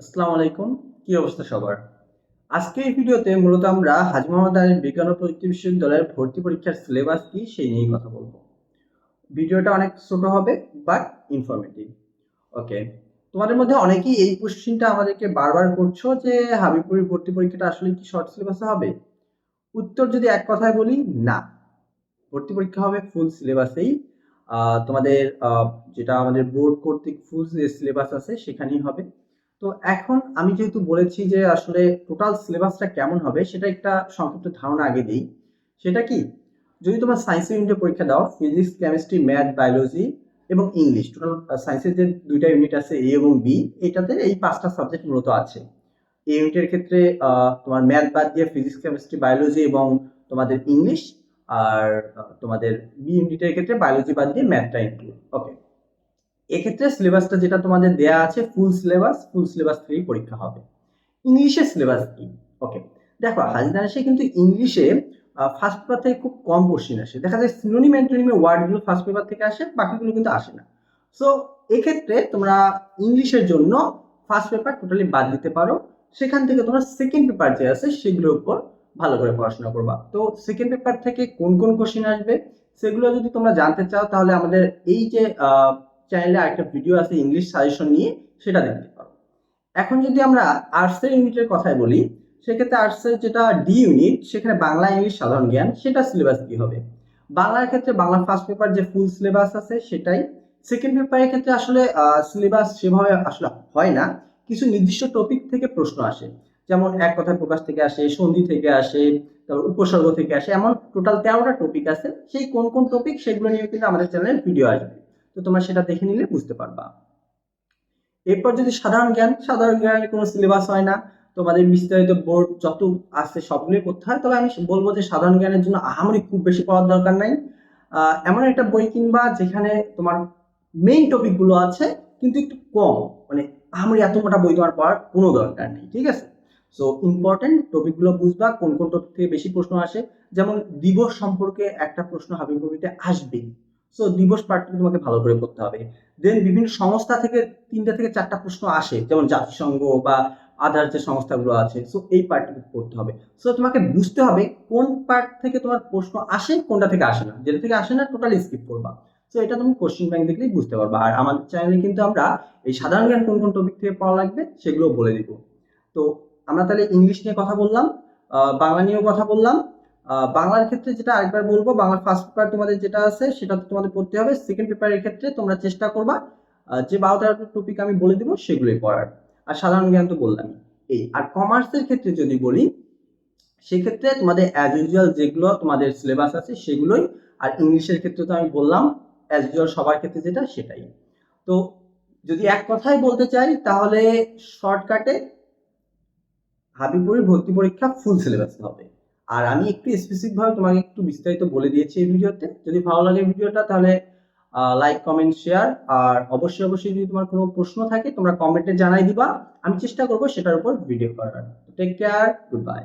আসসালামু আলাইকুম। কি অবস্থা সবার? আজকে এই ভিডিওতে মূলত আমরা হাজি মোহাম্মদ আলী বিজ্ঞান ও প্রযুক্তি বিশ্ববিদ্যালয়ের ভর্তি পরীক্ষার সিলেবাস কি সেই নিয়েই কথা বলব। ভিডিওটা অনেক ছোট হবে বাট ইনফরমেটিভ ওকে তোমাদের মধ্যে অনেকেই এই কোশ্চিনটা আমাদেরকে বারবার করছ যে হাবিবপুরের ভর্তি পরীক্ষাটা আসলে কি শর্ট সিলেবাসে হবে? উত্তর যদি এক কথায় বলি, না। ভর্তি পরীক্ষা হবে ফুল সিলেবাসেই তোমাদের যেটা আমাদের বোর্ড কর্তৃক ফুল সিলেবাস আছে সেখানেই হবে। তো এখন আমি যেহেতু বলেছি যে আসলে টোটাল সিলেবাসটা কেমন হবে, সেটা একটা সংক্ষিপ্ত ধারণা আগে দিই। সেটা কি? যদি তোমরা সায়েন্স ইউনিটে পরীক্ষা দাও ফিজিক্স কেমিস্ট্রি ম্যাথ বায়োলজি এবং ইংলিশ টোটাল সায়েন্সের যে দুইটা ইউনিট আছে এ এবং বি এটাতে এই পাঁচটা সাবজেক্ট মূলত আছে। এ ইউনিটের ক্ষেত্রে তোমার ম্যাথ বাদ দিয়ে ফিজিক্স কেমিস্ট্রি বায়োলজি এবং তোমাদের ইংলিশ আর তোমাদের বি ইউনিটের ক্ষেত্রে বায়োলজি বাদ দিয়ে ম্যাথটা ইনক্লুড ওকে এক্ষেত্রে সিলেবাসটা যেটা তোমাদের দেয়া আছে ফুল সিলেবাস ফুল সিলেবাস থেকেই পরীক্ষা হবে। ইংলিশের সিলেবাস কি? ওকে দেখো হাজিদানেশে কিন্তু ইংলিশে ফার্স্ট পেপার থেকে খুব কম কোশ্চিন আসে। দেখা যায় সিনোনিম অ্যান্টোনিমের ওয়ার্ডগুলো ফার্স্ট পেপার থেকে আসে, বাকিগুলো কিন্তু আসে না। সো এক্ষেত্রে তোমরা ইংলিশের জন্য ফার্স্ট পেপার টোটালি বাদ দিতে পারো। সেখান থেকে তোমরা সেকেন্ড পেপার যে আছে, সেগুলোর উপর ভালো করে পড়াশোনা করবা। তো সেকেন্ড পেপার থেকে কোন কোন কোশ্চিন আসবে, সেগুলো যদি তোমরা জানতে চাও, তাহলে আমাদের এই যে চ্যানেলে আরেকটা ভিডিও আছে ইংলিশ সাজেশন নিয়ে সেটা দেখতে পারো। এখন যদি আমরা আর্টসের ইউনিটের কথাই বলি, সেক্ষেত্রে আর্টসের যেটা ডি ইউনিট সেখানে বাংলা ইংলিশ সাধারণ জ্ঞান, সেটা সিলেবাস কি হবে? বাংলার ক্ষেত্রে বাংলা ফার্স্ট পেপার যে ফুল সিলেবাস আছে, সেটাই। সেকেন্ড পেপারের ক্ষেত্রে আসলে সিলেবাস সেভাবে আসলে হয় না। কিছু নির্দিষ্ট টপিক থেকে প্রশ্ন আসে। যেমন এক কথায় প্রকাশ থেকে আসে, সন্ধি থেকে আসে, তারপর উপসর্গ থেকে আসে, এমন টোটাল তেরোটা টপিক আছে। সেই কোন কোন টপিক সেগুলো নিয়ে কিন্তু আমাদের চ্যানেলে ভিডিও আসবে। তো তোমরা সেটা দেখে নিলে বুঝতে পারবা। এরপর যদি সাধারণ জ্ঞান, সাধারণ জ্ঞানের কোনো সিলেবাস হয় না, তোমাদের বিস্তারিত বোর্ড যত আছে সবগুলোই পড়তে হয়, তবে আমি বলব যে সাধারণ জ্ঞানের জন্য আহামরি খুব বেশি পড়ার দরকার নাই। এমন একটা বই কিনবা যেখানে তোমার মেইন টপিকগুলো আছে, কিন্তু একটু কম। মানে আহামরি এত মোটা বই তোমার পড়ার কোনো দরকার নেই, ঠিক আছে? সো ইম্পর্টেন্ট টপিকগুলো বুঝবা, কোন কোন টপিক থেকে বেশি প্রশ্ন আসে। যেমন দিবস সম্পর্কে একটা প্রশ্ন হাবিব কবিতে আসবেই। সো দিবস পার্টটি তোমাকে ভালো করে পড়তে হবে। দেন বিভিন্ন সংস্থা থেকে তিনটা থেকে চারটা প্রশ্ন আসে, যেমন জাতিসংঘ বা আদার যে সংস্থাগুলো আছে সো এই পার্টটুকু পড়তে হবে। সো তোমাকে বুঝতে হবে কোন পার্ট থেকে তোমার প্রশ্ন আসে, কোনটা থেকে আসে না। যেটা থেকে আসে না টোটালি স্কিপ করবা। সো এটা তুমি কোশ্চিন ব্যাংক দেখলেই বুঝতে পারবা। আর আমাদের চ্যানেলে কিন্তু আমরা এই সাধারণ জ্ঞান কোন কোন টপিক থেকে পড়া লাগবে সেগুলো বলে দিব। তো, আমরা তাহলে ইংলিশ নিয়ে কথা বললাম বাংলা নিয়েও কথা বললাম বাংলার ক্ষেত্রে যেটা আরেকবার বলব, বাংলা ফার্স্ট পেপার তোমাদের যেটা আছে, সেটা তোমাদের পড়তে হবে। সেকেন্ড পেপারের ক্ষেত্রে তোমরা চেষ্টা করবা যে বারো তেরোটা টপিক আমি বলে দিব, সেগুলোই পড়ার। আর সাধারণ জ্ঞান তো বললাম। এই, আর কমার্সের ক্ষেত্রে যদি বলি, সেক্ষেত্রে তোমাদের অ্যাজ ইউজুয়াল যেগুলো তোমাদের সিলেবাস আছে, সেগুলোই। আর ইংলিশের ক্ষেত্রে তো আমি বললাম অ্যাজ ইউজুয়াল সবার ক্ষেত্রে যেটা, সেটাই। তো যদি এক কথায় বলতে চাই, তাহলে শর্টকাটে হাবিবপুরের ভর্তি পরীক্ষা ফুল সিলেবাস হবে। আর আমি একটু স্পেসিফিক ভাবে তোমাকে একটু বিস্তারিত বলে দিয়েছি এই ভিডিওতে। যদি ভালো লাগে ভিডিওটা, তাহলে লাইক কমেন্ট শেয়ার আর অবশ্যই অবশ্যই যদি তোমার কোনো প্রশ্ন থাকে, তোমরা কমেন্টে জানাই দিবা। আমি চেষ্টা করব সেটার উপর ভিডিও করার। Take care good bye